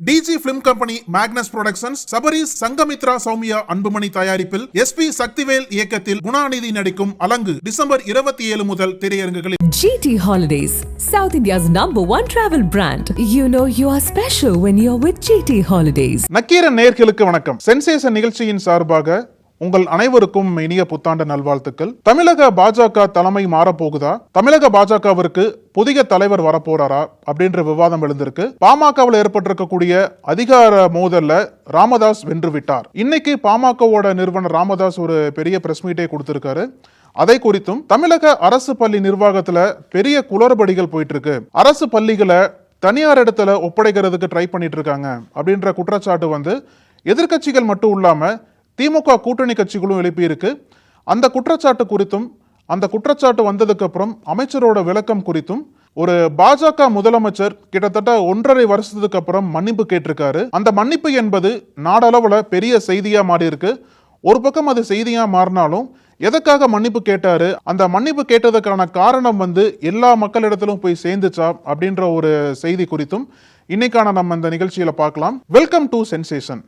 Digi film company Magnus productions Sabaris Sangamithra Soumya Anbumani தயாரிப்பில் SP Sakthivel இயக்கத்தில் குணாநிதி நடிக்கும் அலங்கு December இருபத்தி ஏழு முதல் திரையரங்குகளில் GT Holidays, South India's number one travel brand. You know you are special when you're with GT Holidays. Nakkheeran நேர்களுக்கு வணக்கம் sensation நிகழ்ச்சியின் சார்பாக உங்கள் அனைவருக்கும் இனிய புத்தாண்டு நல்வாழ்த்துக்கள். தமிழக பாஜக தலைமை மாறப்போகுதா? தமிழக பாஜகவிற்கு புதிய தலைவர் வரப்போறாரா? அப்படின்ற விவாதம் எழுந்திருக்கு. பாமகவில் ஏற்பட்டிருக்கக்கூடிய அதிகார மோதல்ல ராமதாஸ் வென்று விட்டார் இன்னைக்கு பாமகவோட நிறுவனர் ராமதாஸ் ஒரு பெரிய பிரஸ் மீட்டை கொடுத்திருக்காரு. அதை குறித்தும் தமிழக அரசு பள்ளி நிர்வாகத்துல பெரிய குளறுபடிகள் போயிட்டு இருக்கு அரசு பள்ளிகளை தனியார் இடத்துல ஒப்படைக்கிறதுக்கு ட்ரை பண்ணிட்டு இருக்காங்க அப்படின்ற குற்றச்சாட்டு வந்து எதிர்க்கட்சிகள் மட்டும் இல்லாமல் திமுக கூட்டணி கட்சிகளும் எழுப்பியிருக்கு அந்த குற்றச்சாட்டு குறித்தும் அந்த குற்றச்சாட்டு வந்ததுக்கு அப்புறம் அமைச்சரோட விளக்கம் குறித்தும் ஒரு பாஜக முதலமைச்சர் கிட்டத்தட்ட ஒன்றரை வருஷத்துக்கு அப்புறம் மன்னிப்பு கேட்டிருக்காரு. அந்த மன்னிப்பு என்பது நாடளவில் பெரிய செய்தியா மாறி இருக்கு ஒரு பக்கம் அது செய்தியா மாறினாலும் எதற்காக மன்னிப்பு கேட்டாரு? அந்த மன்னிப்பு கேட்டதுக்கான காரணம் வந்து எல்லா மக்களிடத்திலும் போய் சேர்ந்துச்சா? அப்படின்ற ஒரு செய்தி குறித்தும் இன்னைக்கான நம்ம இந்த நிகழ்ச்சியில பார்க்கலாம். வெல்கம் டு சென்சேஷன்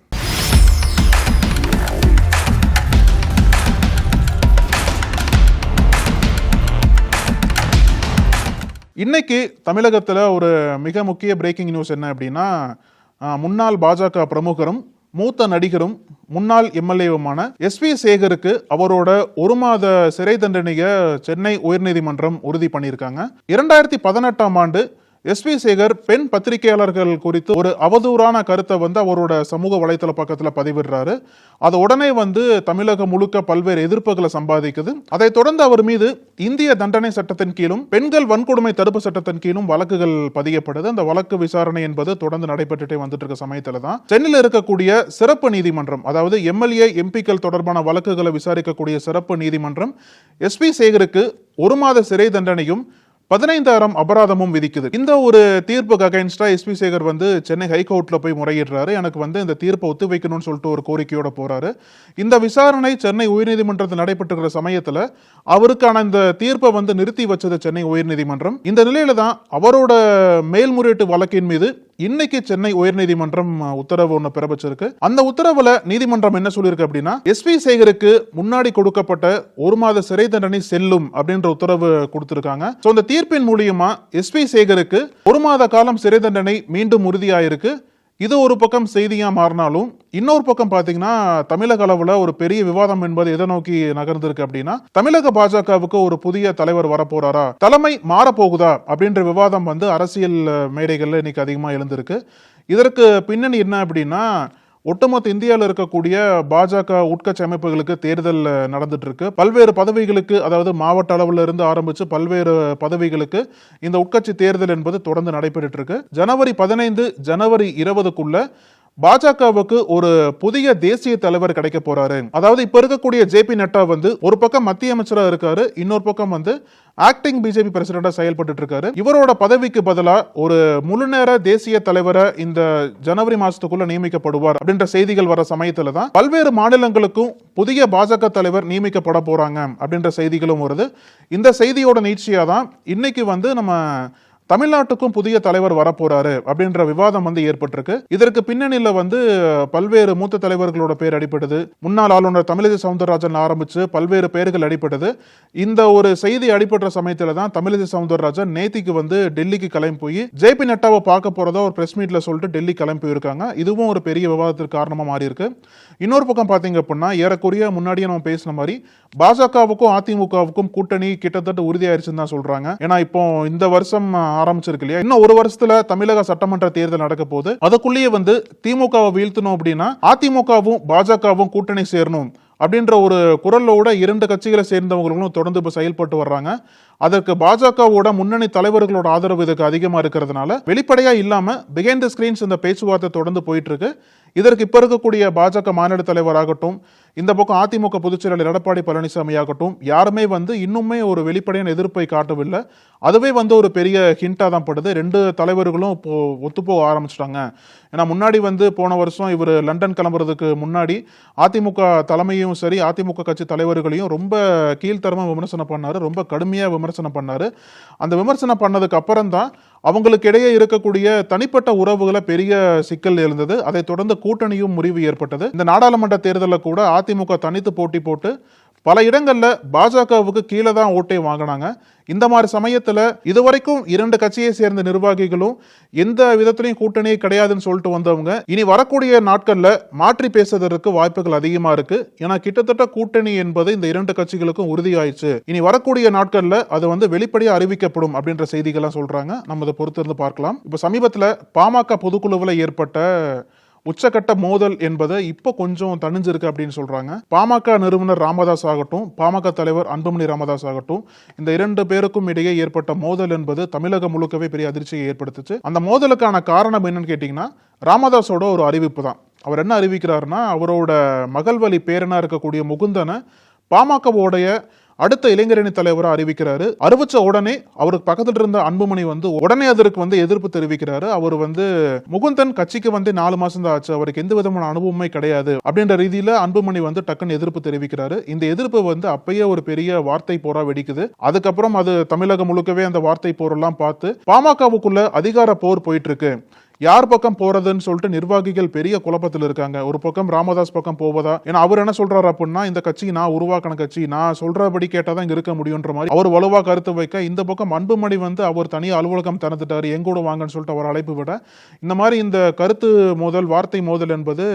இன்னைக்கு தமிழகத்தில் ஒரு மிக முக்கிய பிரேக்கிங் நியூஸ் என்ன அப்படின்னா முன்னாள் பாஜக பிரமுகரும் மூத்த நடிகரும் முன்னாள் எம்எல்ஏவுமான எஸ் வி சேகருக்கு அவரோட ஒரு மாத சிறை தண்டனையை சென்னை உயர்நீதிமன்றம் உறுதி பண்ணியிருக்காங்க. இரண்டாயிரத்தி பதினெட்டாம் ஆண்டு எஸ் பி சேகர் பெண் பத்திரிகையாளர்கள் குறித்து ஒரு அவதூறான கருத்தை வந்து அவரோட சமூக வலைத்தள பக்கத்தில் பதிவிடுறாரு. அது உடனே வந்து தமிழகம் முழுக்க பல்வேறு எதிர்ப்புகளை சம்பாதிக்குது. அதைத் தொடர்ந்து அவர் மீது இந்திய தண்டனை சட்டத்தின் கீழும் பெண்கள் வன்கொடுமை தடுப்பு சட்டத்தின் கீழும் வழக்குகள் பதியப்படுது. அந்த வழக்கு விசாரணை என்பது தொடர்ந்து நடைபெற்றுட்டே வந்துட்டு இருக்க சமயத்தில் தான். சென்னையில் இருக்கக்கூடிய சிறப்பு நீதிமன்றம் அதாவது எம்எல்ஏ எம்பிக்கள் தொடர்பான வழக்குகளை விசாரிக்கக்கூடிய சிறப்பு நீதிமன்றம் எஸ்பி சேகருக்கு ஒரு மாத சிறை தண்டனையும் பதினைந்தாயிரம் அபராதமும் விதிக்குது. இந்த ஒரு தீர்ப்புக்கு அகைன்ஸ்டா எஸ்பி சேகர் வந்து சென்னை ஹைகோர்ட்ல போய் முறையிடுறாரு. எனக்கு வந்து இந்த தீர்ப்பை ஒத்து வைக்கணும்னு சொல்லிட்டு ஒரு கோரிக்கையோட போறாரு. இந்த விசாரணை சென்னை உயர்நீதிமன்றத்தில் நடைபெற்றுகிற சமயத்துல அவருக்கான இந்த தீர்ப்பை வந்து நிறுத்தி வச்சது சென்னை உயர்நீதிமன்றம். இந்த நிலையில தான் அவரோட மேல்முறையீட்டு வழக்கின் மீது இன்னைக்கு சென்னை உயர்நீதிமன்றம் உத்தரவு ஒன்று பிறப்பிச்சிருக்கு. அந்த உத்தரவுல நீதிமன்றம் என்ன சொல்லியிருக்கு அப்படின்னா எஸ்பி சேகருக்கு முன்னாடி கொடுக்கப்பட்ட ஒரு மாத சிறை தண்டனை செல்லும் அப்படின்ற உத்தரவு கொடுத்திருக்காங்க. ஸோ அந்த தீர்ப்பின் மூலியமா எஸ்பி சேகருக்கு ஒரு மாத காலம் சிறை தண்டனை மீண்டும் உறுதியாயிருக்கு. இது ஒரு பக்கம் செய்தியாக மாறினாலும் இன்னொரு பக்கம் பார்த்தீங்கன்னா தமிழக அளவில் ஒரு பெரிய விவாதம் என்பது எதை நோக்கி நகர்ந்திருக்கு அப்படின்னா தமிழக பாஜகவுக்கு ஒரு புதிய தலைவர் வரப்போறாரா தலைமை மாறப்போகுதா அப்படின்ற விவாதம் வந்து அரசியல் மேடைகளில் இன்னைக்கு அதிகமாக எழுந்திருக்கு. இதற்கு பின்னணி என்ன அப்படின்னா ஒட்டுமொத்த இந்தியாவில் இருக்கக்கூடிய பாஜக உட்கட்சி அமைப்புகளுக்கு தேர்தல் நடந்துட்டு இருக்கு பல்வேறு பதவிகளுக்கு அதாவது மாவட்ட அளவுல இருந்து ஆரம்பிச்சு பல்வேறு பதவிகளுக்கு இந்த உட்கட்சி தேர்தல் என்பது தொடர்ந்து நடைபெற்று இருக்கு ஜனவரி பதினைந்து ஜனவரி இருபதுக்குள்ள பாஜகவுக்கு ஒரு புதிய தேசிய தலைவர் கிடைக்க போறாரு. அதாவது இப்ப இருக்கக்கூடிய ஜே பி நட்டா வந்து ஒரு பக்கம் மத்திய அமைச்சரா இருக்காரு இன்னொரு பக்கம் வந்து ஆக்டிங் பிஜேபி பிரசிடண்டா செயல்பட்டு இருக்காரு. இவரோட பதவிக்கு பதிலா ஒரு முழுநேர தேசிய தலைவரை இந்த ஜனவரி மாசத்துக்குள்ள நியமிக்கப்படுவார் அப்படின்ற செய்திகள் வர சமயத்துல தான் பல்வேறு மாநிலங்களுக்கும் புதிய பாஜக தலைவர் நியமிக்கப்பட போறாங்க அப்படின்ற செய்திகளும் வருது. இந்த செய்தியோட நீட்சியா தான் இன்னைக்கு வந்து நம்ம தமிழ்நாட்டுக்கும் புதிய தலைவர் வரப்போறாரு அப்படின்ற விவாதம் வந்து ஏற்பட்டிருக்கு. இதற்கு பின்னணியில வந்து பல்வேறு மூத்த தலைவர்களோட பேர் அடிபடுது முன்னாள் ஆளுநர் தமிழிசை சவுந்தரராஜன் ஆரம்பிச்சு பல்வேறு பேர்கள் அடிபட்டது. இந்த ஒரு செய்தி அடிபட்ட சமயத்துல தான் தமிழிசை சவுந்தரராஜன் நேத்திக்கு வந்து டெல்லிக்கு கிளம்பி போய் ஜேபி நட்டாவை பார்க்க போறதா ஒரு பிரஸ் மீட்ல சொல்லிட்டு டெல்லி கிளம்பி போயிருக்காங்க. இதுவும் ஒரு பெரிய விவாதத்திற்கு காரணமா மாறி இருக்கு இன்னொரு பக்கம் பாத்தீங்க அப்படின்னா ஏறக்குறைய முன்னாடியே நம்ம பேசின மாதிரி பாஜகவுக்கும் அதிமுகவுக்கும் கூட்டணி கிட்டத்தட்ட உறுதியாயிருச்சுன்னு தான் சொல்றாங்க. ஏன்னா இப்போ இந்த வருஷம் ஆரம்பிச்சிருக்கு இல்லையா? இன்னும் ஒரு வருஷத்துல தமிழக சட்டமன்ற தேர்தல் நடக்க போது அதுக்குள்ளேயே வந்து திமுகவை வீழ்த்தணும் அப்படின்னா அதிமுகவும் பாஜகவும் கூட்டணி சேரணும் அப்படின்ற ஒரு குரலோட இரண்டு கட்சிகளை சேர்ந்தவங்களும் தொடர்ந்து இப்போ செயல்பட்டு வர்றாங்க. அதற்கு பாஜகவோட முன்னணி தலைவர்களோட ஆதரவு இதுக்கு அதிகமா இருக்கிறதுனால வெளிப்படையாக இல்லாமல் பிகைண்ட் த ஸ்கிரீன்ஸ் இந்த பேச்சுவார்த்தை தொடர்ந்து போயிட்டு இருக்கு. இதற்கு இப்போ இருக்கக்கூடிய பாஜக மாநில தலைவராகட்டும் இந்த பக்கம் அதிமுக பொதுச்செயலாளர் எடப்பாடி பழனிசாமி ஆகட்டும் யாருமே வந்து இன்னுமே ஒரு வெளிப்படையான எதிர்ப்பை காட்டவில்லை. அதுவே வந்து ஒரு பெரிய ஹிண்டாக தான் படுது. ரெண்டு தலைவர்களும் இப்போ ஒத்துப்போக ஆரம்பிச்சிட்டாங்க. ஏன்னா முன்னாடி வந்து போன வருஷம் இவர் லண்டன் கிளம்புறதுக்கு முன்னாடி அதிமுக தலைமையும் சரி அதிமுக கட்சி தலைவர்களையும் ரொம்ப கீழ்த்தரமாக விமர்சனம் பண்ணார் ரொம்ப கடுமையாக விமர்சனம் பண்ணார். அந்த விமர்சனம் பண்ணதுக்கு அப்புறம் தான் அவங்களுக்கு இடையே இருக்கக்கூடிய தனிப்பட்ட உறவுகளை பெரிய சிக்கல் எழுந்தது. அதைத் தொடர்ந்து கூட்டணியும் முறிவு ஏற்பட்டது. இந்த நாடாளுமன்ற தேர்தலில் கூட அதிமுக தனித்து போட்டி போட்டு பல இடங்களில் பாஜகவுக்கு கீழே தான் ஓட்டை வாங்கினாங்க. இந்த மாதிரி சமயத்தில் இதுவரைக்கும் இரண்டு கட்சியை சேர்ந்த நிர்வாகிகளும் எந்த விதத்திலையும் கூட்டணியே கிடையாதுன்னு சொல்லிட்டு வந்தவங்க இனி வரக்கூடிய நாட்களில் மாற்றி பேசுவதற்கு வாய்ப்புகள் அதிகமாக இருக்கு. ஏன்னா கிட்டத்தட்ட கூட்டணி என்பது இந்த இரண்டு கட்சிகளுக்கும் உறுதியாயிடுச்சு. இனி வரக்கூடிய நாட்களில் அது வந்து வெளிப்படையாக அறிவிக்கப்படும் அப்படின்ற செய்திகள்லாம் சொல்றாங்க. நம்ம அதை பொறுத்திருந்து பார்க்கலாம். இப்போ சமீபத்தில் பாமக பொதுக்குழுவில் ஏற்பட்ட உச்சக்கட்ட மோதல் என்பதை இப்போ கொஞ்சம் தணிஞ்சிருக்கு அப்படின்னு சொல்றாங்க. பாமக நிறுவனர் ராமதாஸ் ஆகட்டும் பாமக தலைவர் அன்புமணி ராமதாஸ் ஆகட்டும் இந்த இரண்டு பேருக்கும் இடையே ஏற்பட்ட மோதல் என்பது தமிழகம் முழுக்கவே பெரிய அதிர்ச்சியை ஏற்படுத்துச்சு. அந்த மோதலுக்கான காரணம் என்னன்னு கேட்டீங்கன்னா ராமதாஸோட ஒரு அறிவிப்பு தான். அவர் என்ன அறிவிக்கிறாருன்னா அவரோட மகள் வழி பேரனா இருக்கக்கூடிய முகுந்தனை பாமகவோடைய அடுத்த இளைஞரணி தலைவராக அறிவிக்கிறாரு. அறிவிச்ச உடனே அவருக்கு பக்கத்தில் இருந்த அன்புமணி வந்து உடனே அதற்கு வந்து எதிர்ப்பு தெரிவிக்கிறாரு. அவர் வந்து முகுந்தன் கட்சிக்கு வந்து நாலு மாசம் தான் ஆச்சு. அவருக்கு எந்த விதமான அனுபவமே கிடையாது. அப்படின்ற ரீதியில அன்புமணி வந்து டக்குன்னு எதிர்ப்பு தெரிவிக்கிறாரு. இந்த எதிர்ப்பு வந்து அப்பயே ஒரு பெரிய வார்த்தை போரா வெடிக்குது. அதுக்கப்புறம் அது தமிழகம் முழுக்கவே அந்த வார்த்தை போரெல்லாம் பார்த்து பாமகவுக்குள்ள அதிகார போர் போயிட்டு இருக்கு. யார் பக்கம் போறதுன்னு சொல்லிட்டு நிர்வாகிகள் பெரிய குழப்பத்தில் இருக்காங்க. ஒரு பக்கம் ராமதாஸ் பக்கம் போவதா? ஏன்னா அவர் என்ன சொல்றாரு அப்படின்னா இந்த கட்சி நான் உருவாக்கின கட்சி நான் சொல்றபடி கேட்டாதான் இங்க இருக்க முடியுன்ற மாதிரி அவர் வலுவா கருத்து வைக்க இந்த பக்கம் அன்புமணி வந்து அவர் தனி அலுவலகம் திறந்துட்டாரு எங்கூட வாங்கன்னு சொல்லிட்டு அவர் அழைப்பு விட. இந்த மாதிரி இந்த கருத்து மோதல் வார்த்தை மோதல் என்பது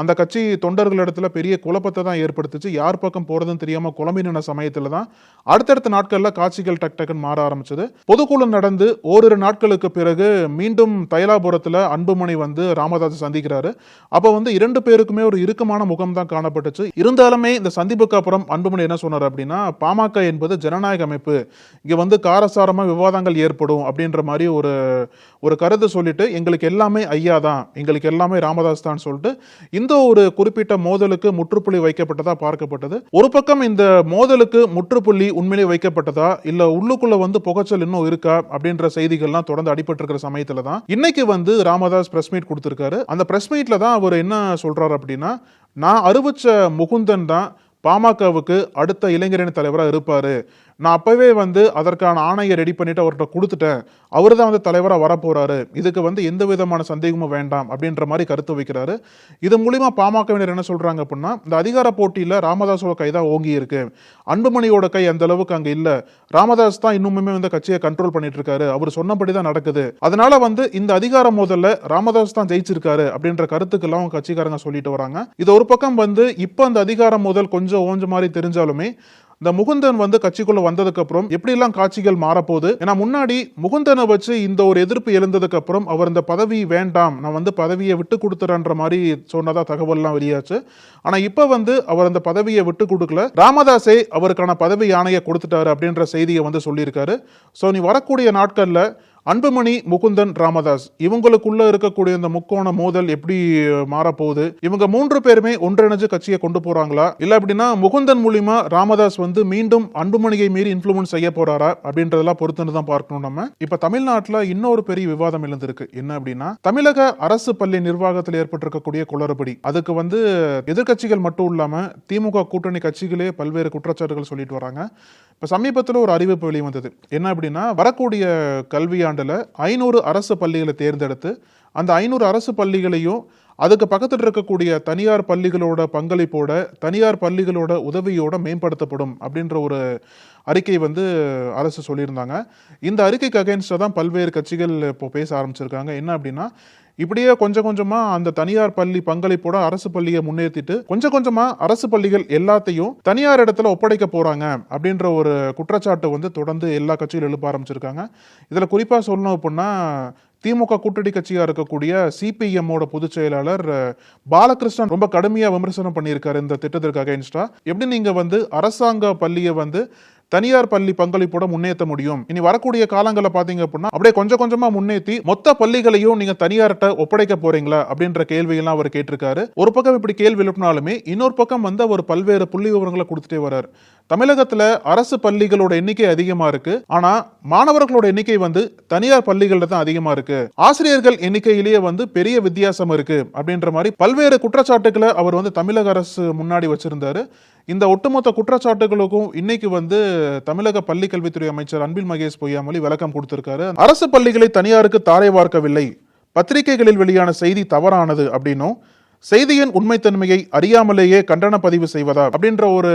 அந்த கட்சி தொண்டர்களிடத்துல பெரிய குழப்பத்தை தான் ஏற்படுத்துச்சு. யார் பக்கம் போறதுன்னு தெரியாம குழம்பின சமயத்தில் தான் அடுத்தடுத்த நாட்களில் காட்சிகள் டக் டக்குன்னு மாற ஆரம்பிச்சது. பொதுக்குழு நடந்து ஓரிரு நாட்களுக்கு பிறகு மீண்டும் தைலாபுரத்தில் அன்புமணி வந்து ராமதாஸ் சந்திக்கிறாரு. அப்போ வந்து இரண்டு பேருக்குமே ஒரு இறுக்கமான முகம் தான் காணப்பட்டுச்சு. இருந்தாலுமே இந்த சந்திப்புக்கு அப்புறம் அன்புமணி என்ன சொன்னார் அப்படின்னா பாமக என்பது ஜனநாயக அமைப்பு. இங்கே வந்து காரசாரமாக விவாதங்கள் ஏற்படும் அப்படின்ற மாதிரி ஒரு ஒரு கருத்து சொல்லிட்டு எங்களுக்கு எல்லாமே ஐயா தான் எங்களுக்கு எல்லாமே ராமதாஸ் தான் சொல்லிட்டு இந்த ஒரு குறிப்பிட்ட மோதலுக்கு முற்றுப்புள்ளி வைக்கப்பட்டதா பார்க்கப்பட்டது? ஒரு பக்கம் இந்த மோதலுக்கு முற்றுப்புள்ளி உண்மையிலே வைக்கப்பட்டதா? இல்ல உள்ளுக்குள்ள வந்து புகைச்சல் இன்னும் இருக்கா? அப்படின்ற செய்திகள்லாம் தொடர்ந்து அடிபட்டு இருக்கிற சமயத்துல தான். இன்னைக்கு வந்து ராமதாஸ் பிரஸ் மீட் கொடுத்திருக்காரு. அந்த பிரஸ் மீட்ல தான் அவர் என்ன சொல்றாரு அப்படின்னா நான் அறிவிச்ச முகுந்தன் தான் பாமகவுக்கு அடுத்த இளைஞரணி தலைவராக இருப்பாரு. நான் அப்போவே வந்து அதற்கான ஆணையை ரெடி பண்ணிட்டு அவர்கிட்ட கொடுத்துட்டேன். அவர் தான் வந்து தலைவராக வரப்போறாரு. இதுக்கு வந்து எந்த விதமான சந்தேகமும் வேண்டாம் அப்படின்ற மாதிரி கருத்து வைக்கிறாரு. இது மூலிமா பாமகவினர் என்ன சொல்றாங்க அப்படின்னா இந்த அதிகார போட்டியில் ராமதாஸோட கை தான் ஓங்கி இருக்கு. அன்புமணியோட கை அந்த அளவுக்கு அங்கே இல்லை. ராமதாஸ் தான் இன்னுமுமே வந்து கட்சியை கண்ட்ரோல் பண்ணிட்டு இருக்காரு. அவர் சொன்னபடி தான் நடக்குது. அதனால வந்து இந்த அதிகார மோதல்ல ராமதாஸ் தான் ஜெயிச்சிருக்காரு அப்படின்ற கருத்துக்கெல்லாம் அவங்க கட்சிக்காரங்க சொல்லிட்டு வராங்க. இது ஒரு பக்கம் வந்து இப்போ அந்த அதிகார மோதல் கொஞ்சம் ஓஞ்ச மாதிரி தெரிஞ்சாலுமே இந்த முகுந்தன் வந்து கட்சிக்குள்ள வந்ததுக்கு அப்புறம் எப்படிலாம் காட்சிகள் மாறப்போகுது? ஏன்னா முன்னாடி முகுந்தனை வச்சு இந்த ஒரு எதிர்ப்பு எழுந்ததுக்கு அப்புறம் அவர் இந்த பதவி வேண்டாம் நான் வந்து பதவியை விட்டு கொடுத்துறேன்ற மாதிரி சொன்னதா தகவல்லாம் வெளியாச்சு. ஆனா இப்ப வந்து அவர் அந்த பதவியை விட்டு கொடுக்கல. ராமதாஸே அவருக்கான பதவி யானையை கொடுத்துட்டாரு அப்படின்ற செய்தியை வந்து சொல்லியிருக்காரு. ஸோ நீ வரக்கூடிய நாட்கள்ல அன்புமணி முகுந்தன் ராமதாஸ் இவங்களுக்குள்ள இருக்கக்கூடிய இந்த முக்கோண மோதல் எப்படி மாறப்போகுது? இவங்க மூன்று பேருமே ஒன்றிணைஞ்சு கட்சியை கொண்டு போறாங்களா? இல்ல அப்படின்னா முகுந்தன் மூலியமா ராமதாஸ் வந்து மீண்டும் அன்புமணியை மீறி இன்ஃபுளுன்ஸ் செய்ய போறாரா? அப்படின்றதெல்லாம் பொறுத்துன்னு தான் பார்க்கணும் நம்ம. இப்ப தமிழ்நாட்டுல இன்னொரு பெரிய விவாதம் எழுந்திருக்கு. என்ன அப்படின்னா தமிழக அரசு பள்ளி நிர்வாகத்தில் ஏற்பட்டிருக்கக்கூடிய குளறுபடி. அதுக்கு வந்து எதிர்க்கட்சிகள் மட்டும் இல்லாம திமுக கூட்டணி கட்சிகளே பல்வேறு குற்றச்சாட்டுகள் சொல்லிட்டு வராங்க. இப்ப சமீபத்தில் ஒரு அறிவிப்பு வெளிவந்தது. என்ன அப்படின்னா வரக்கூடிய கல்வியான ஆண்டில் ஐநூறு அரசு பள்ளிகளை தேர்ந்தெடுத்து அந்த ஐநூறு அரசு பள்ளிகளையும் அதுக்கு பக்கத்தில் இருக்கக்கூடிய தனியார் பள்ளிகளோட பங்களிப்போட தனியார் பள்ளிகளோட உதவியோட மேம்படுத்தப்படும் அப்படின்ற ஒரு அறிக்கை வந்து அரசு சொல்லியிருந்தாங்க. இந்த அறிக்கைக்கு அகேன்ஸ்டாக தான் பல்வேறு கட்சிகள் இப்போ பேச ஆரம்பிச்சிருக்காங்க. என்ன அப்படின்னா இப்படியே கொஞ்சம் கொஞ்சமா அந்த தனியார் பள்ளி பங்களிப்போட அரசு பள்ளியை முன்னேற்றிட்டு கொஞ்சம் கொஞ்சமா அரசு பள்ளிகள் எல்லாத்தையும் தனியார் இடத்துல ஒப்படைக்க போறாங்க அப்படின்ற ஒரு குற்றச்சாட்டு வந்து தொடர்ந்து எல்லா கட்சிகளும் எழுப்ப ஆரம்பிச்சிருக்காங்க. இதுல குறிப்பா சொல்லணும் அப்படின்னா திமுக கூட்டணி கட்சியாக இருக்கக்கூடிய சிபிஎம்மோட பொதுச் செயலாளர் பாலகிருஷ்ணன் ரொம்ப கடுமையாக விமர்சனம் பண்ணியிருக்காரு இந்த திட்டத்திற்கு அகைன்ஸ்டா எப்படி நீங்கள் வந்து அரசாங்க பள்ளியை வந்து தனியார் பள்ளி பங்களிப்போட முன்னேற்ற முடியும். இனி வரக்கூடிய காலங்களில் பாத்தீங்க அப்படின்னா அப்படியே கொஞ்சம் கொஞ்சமா முன்னேற்றி மொத்த பள்ளிகளையும் நீங்க தனியார்ட்ட ஒப்படைக்க போறீங்களா? அப்படின்ற கேள்வியெல்லாம் அவர் கேட்டிருக்காரு. ஒரு பக்கம் இப்படி கேள்வி எழுப்பினாலுமே இன்னொரு பக்கம் வந்து அவர் பல்வேறு புள்ளி விவரங்களை கொடுத்துட்டே வர்றார். தமிழகத்தில் அரசு பள்ளிகளோட எண்ணிக்கை அதிகமாக இருக்கு. ஆனால் மாணவர்களோட எண்ணிக்கை வந்து தனியார் பள்ளிகளில் தான் அதிகமாக இருக்கு. ஆசிரியர்கள் எண்ணிக்கையிலேயே வந்து பெரிய வித்தியாசம் இருக்கு அப்படின்ற மாதிரி பல்வேறு குற்றச்சாட்டுகளை அவர் வந்து தமிழக அரசு முன்னாடி வச்சிருந்தாரு. இந்த ஒட்டுமொத்த குற்றச்சாட்டுகளுக்கும் இன்னைக்கு வந்து தமிழக பள்ளி கல்வித்துறை அமைச்சர் அன்பில் மகேஷ் பொய்யாமொழி விளக்கம் கொடுத்திருக்காரு. அரசு பள்ளிகளை தனியாருக்கு தாரை வார்க்கவில்லை. பத்திரிகைகளில் வெளியான செய்தி தவறானது அப்படின்னும் செய்தியின் உண்மைத்தன்மையை அறியாமலேயே கண்டன பதிவு செய்வதா அப்படின்ற ஒரு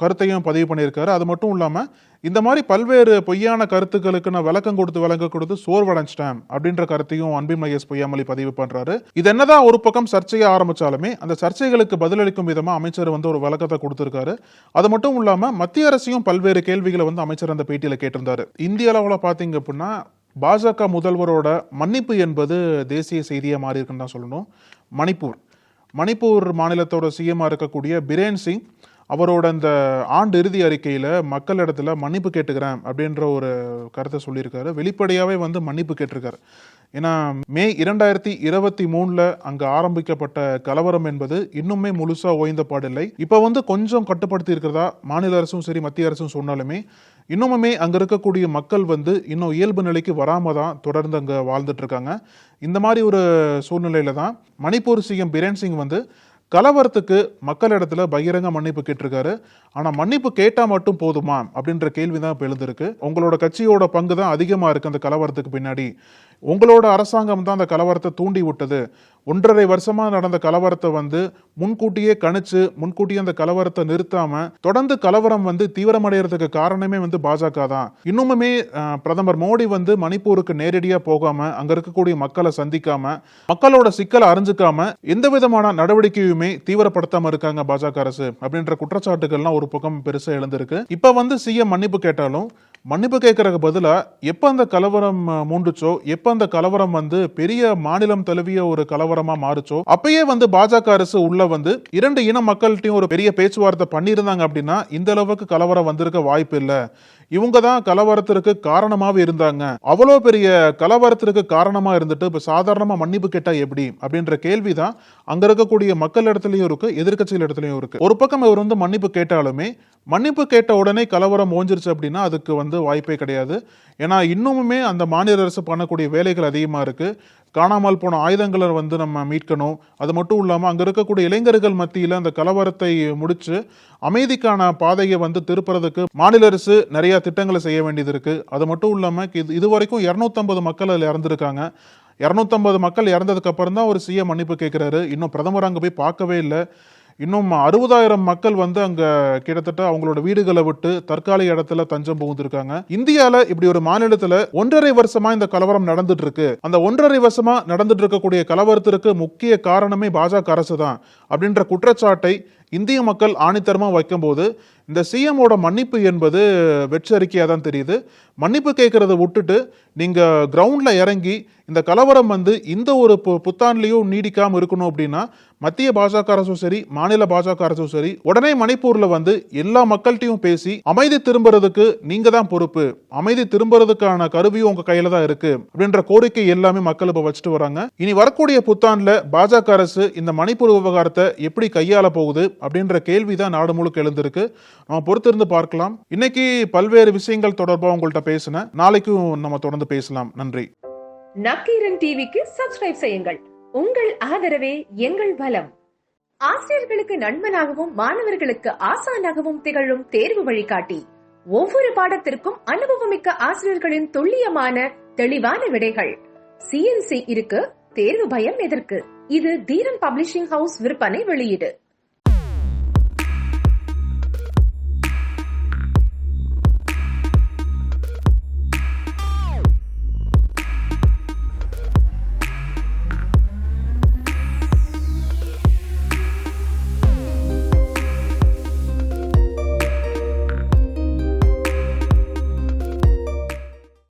கருத்தையும் பதிவு பண்ணியிருக்காரு. அது மட்டும் இல்லாமல் இந்த மாதிரி பல்வேறு பொய்யான கருத்துக்களுக்கு நான் விளக்கம் கொடுத்து விளக்கம் கொடுத்து சோர்வடைஞ்சிட்டேன் அப்படின்ற கருத்தையும் அன்பின் மகேஷ் பொய்யாமொழி பதிவு பண்றாரு. இது என்னதான் ஒரு பக்கம் சர்ச்சையை ஆரம்பிச்சாலுமே அந்த சர்ச்சைகளுக்கு பதிலளிக்கும் விதமா அமைச்சர் வந்து ஒரு விளக்கத்தை கொடுத்திருக்காரு. அது மட்டும் இல்லாம மத்திய அரசையும் பல்வேறு கேள்விகளை வந்து அமைச்சர் அந்த பேட்டியில கேட்டிருந்தாரு. இந்திய அளவில் பாத்தீங்க அப்படின்னா பாஜக முதல்வரோட மன்னிப்பு என்பது தேசிய செய்தியாக மாறி இருக்குன்னு தான் சொல்லணும். மணிப்பூர். மணிப்பூர் மாநிலத்தோட சிஎம்மாக இருக்கக்கூடிய பிரேன் சிங் அவரோட இந்த ஆண்டு இறுதி அறிக்கையில் மக்களிடத்துல மன்னிப்பு கேட்டுக்கிறேன் அப்படின்ற ஒரு கருத்தை சொல்லியிருக்காரு. வெளிப்படையாகவே வந்து மன்னிப்பு கேட்டிருக்காரு. ஏன்னா மே இரண்டாயிரத்தி இருபத்தி மூணில் அங்கே ஆரம்பிக்கப்பட்ட கலவரம் என்பது இன்னுமே முழுசாக ஓய்ந்த பாடில்லை. இப்போ வந்து கொஞ்சம் கட்டுப்படுத்தி இருக்கிறதா? மாநில அரசும் சரி மத்திய அரசும் சொன்னாலுமே இன்னுமுமே அங்கே இருக்கக்கூடிய மக்கள் வந்து இன்னும் இயல்பு நிலைக்கு வராமல் தான் தொடர்ந்து அங்கே வாழ்ந்துட்டு இருக்காங்க. இந்த மாதிரி ஒரு சூழ்நிலையில தான் மணிப்பூர் சிஎம் பிரேன் சிங் வந்து கலவரத்துக்கு மக்களிடத்துல பகிரங்க மன்னிப்பு கேட்டிருக்காரு. ஆனா மன்னிப்பு கேட்டா மட்டும் போதுமா? அப்படின்ற கேள்வி தான் இப்போ எழுந்திருக்கு. உங்களோட கட்சியோட பங்கு தான் அதிகமா இருக்கு அந்த கலவரத்துக்கு பின்னாடி. உங்களோட அரசாங்கம் தான் அந்த கலவரத்தை தூண்டி விட்டது. ஒன்றரை வருஷமா நடந்த கலவரத்தை வந்து முன்கூட்டியே கணிச்சு முன்கூட்டியே அந்த கலவரத்தை நிறுத்தாம தொடர்ந்து கலவரம் வந்து தீவிரமடைகிறதுக்கு காரணமே வந்து பாஜக தான். இன்னுமுமே பிரதமர் மோடி வந்து மணிப்பூருக்கு நேரடியா போகாம அங்க இருக்கக்கூடிய மக்களை சந்திக்காம மக்களோட சிக்கலை அறிஞ்சுக்காம எந்த விதமான நடவடிக்கையுமே தீவிரப்படுத்தாம இருக்காங்க பாஜக அரசு. அப்படின்ற குற்றச்சாட்டுகள்லாம் ஒரு பக்கம் பெருசா எழுந்திருக்கு. இப்ப வந்து சிஎம் மன்னிப்பு கேட்டாலும் மன்னிப்பு கேட்கறதுக்கு பதிலா எப்போ அந்த கலவரம் மூண்டுச்சோ எப்போ அந்த கலவரம் வந்து பெரிய மாநிலம் தழுவிய ஒரு கலவரமா மாறுச்சோ அப்பயே வந்து பாஜக அரசு உள்ள வந்து இரண்டு இன மக்கள்கிட்டையும் ஒரு பெரிய பேச்சுவார்த்தை பண்ணியிருந்தாங்க அப்படின்னா இந்த அளவுக்கு கலவரம் வந்திருக்க வாய்ப்பு இல்லை. இவங்க தான் கலவரத்திற்கு காரணமாக இருந்தாங்க. அவ்வளோ பெரிய கலவரத்திற்கு காரணமாக இருந்துட்டு இப்போ சாதாரணமாக மன்னிப்பு கேட்டால் எப்படி? அப்படின்ற கேள்வி தான் அங்கே இருக்கக்கூடிய மக்கள் இடத்துலையும் இருக்குது எதிர்க்கட்சிகள் இடத்துலையும் இருக்குது ஒரு பக்கம் இவர் வந்து மன்னிப்பு கேட்டாலுமே மன்னிப்பு கேட்ட உடனே கலவரம் ஓஞ்சிருச்சு அப்படின்னா அதுக்கு வந்து வாய்ப்பே கிடையாது. ஏன்னா இன்னுமுமே அந்த மாநில அரசு பண்ணக்கூடிய வேலைகள் அதிகமாக இருக்குது காணாமல் போன ஆயுதங்களை வந்து நம்ம மீட்கணும். அது மட்டும் இல்லாமல் அங்கே இருக்கக்கூடிய இளைஞர்கள் மத்தியில் அந்த கலவரத்தை முடித்து அமைதிக்கான பாதையை வந்து திருப்புறதுக்கு மாநில அரசு நிறையா திட்டங்களை செய்ய வேண்டியது இருக்குது அது மட்டும் இல்லாமல் இது இது வரைக்கும் இரநூத்தம்பது மக்கள் அதில் இறந்துருக்காங்க. இரநூத்தம்பது மக்கள் இறந்ததுக்கு அப்புறம் தான் ஒரு சிஎம் மன்னிப்பு கேட்குறாரு இன்னும் பிரதமர் அங்கே போய் பார்க்கவே இல்லை. இன்னும் அறுபதாயிரம் மக்கள் வந்து அங்க கிட்டத்தட்ட அவங்களோட வீடுகளை விட்டு தற்காலிக இடத்துல தஞ்சம் புகுந்திருக்காங்க. இந்தியால இப்படி ஒரு மாநிலத்துல ஒன்றரை வருஷமா இந்த கலவரம் நடந்துட்டு இருக்கு அந்த ஒன்றரை வருஷமா நடந்துட்டு இருக்கக்கூடிய கலவரத்திற்கு முக்கிய காரணமே பாஜக அரசு தான் அப்படின்ற குற்றச்சாட்டை இந்திய மக்கள் ஆணித்தரமா வைக்கும்போது இந்த சிஎம்மோட மன்னிப்பு என்பது வெற்றறிக்கையாக தான் தெரியுது. மன்னிப்பு கேட்குறத விட்டுட்டு நீங்கள் கிரவுண்டில் இறங்கி இந்த கலவரம் வந்து இந்த ஒரு பு- புத்தாண்டுலயும் நீடிக்காமல் இருக்கணும் அப்படின்னா மத்திய பாஜக அரசும் சரி மாநில பாஜக அரசும் சரி உடனே மணிப்பூரில் வந்து எல்லா மக்கள்கிட்டயும் பேசி அமைதி திரும்புறதுக்கு நீங்கள் தான் பொறுப்பு. அமைதி திரும்புறதுக்கான கருவியும் உங்கள் கையில் தான் இருக்குது அப்படின்ற கோரிக்கை எல்லாமே மக்கள் இப்போ வச்சுட்டு வராங்க. இனி வரக்கூடிய புத்தாண்டில் பாஜக அரசு இந்த மணிப்பூர் விவகாரத்தை எப்படி கையாள போகுது அப்படின்ற கேள்வி தான் நாடு முழுக்க எழுந்திருக்கு. நம்ம பொறுத்திருந்து பார்க்கலாம். இன்னைக்கு பல்வேறு விஷயங்கள் தொடர்பாக உங்கள்கிட்ட பேசினேன். நாளைக்கும் நம்ம தொடர்ந்து பேசலாம். நன்றி. நக்கீரன் டிவிக்கு சப்ஸ்கிரைப் செய்யுங்கள். உங்கள் ஆதரவே எங்கள் பலம் ஆசிரியர்களுக்கு நண்பனாகவும் மாணவர்களுக்கு ஆசானாகவும் திகழும் தேர்வு வழிகாட்டி. ஒவ்வொரு பாடத்திற்கும் அனுபவமிக்க ஆசிரியர்களின் துல்லியமான தெளிவான விடைகள். சிஎன்சி இருக்கு தேர்வு பயம் எதற்கு? இது தீரன் பப்ளிஷிங் ஹவுஸ் விற்பனை வெளியீடு.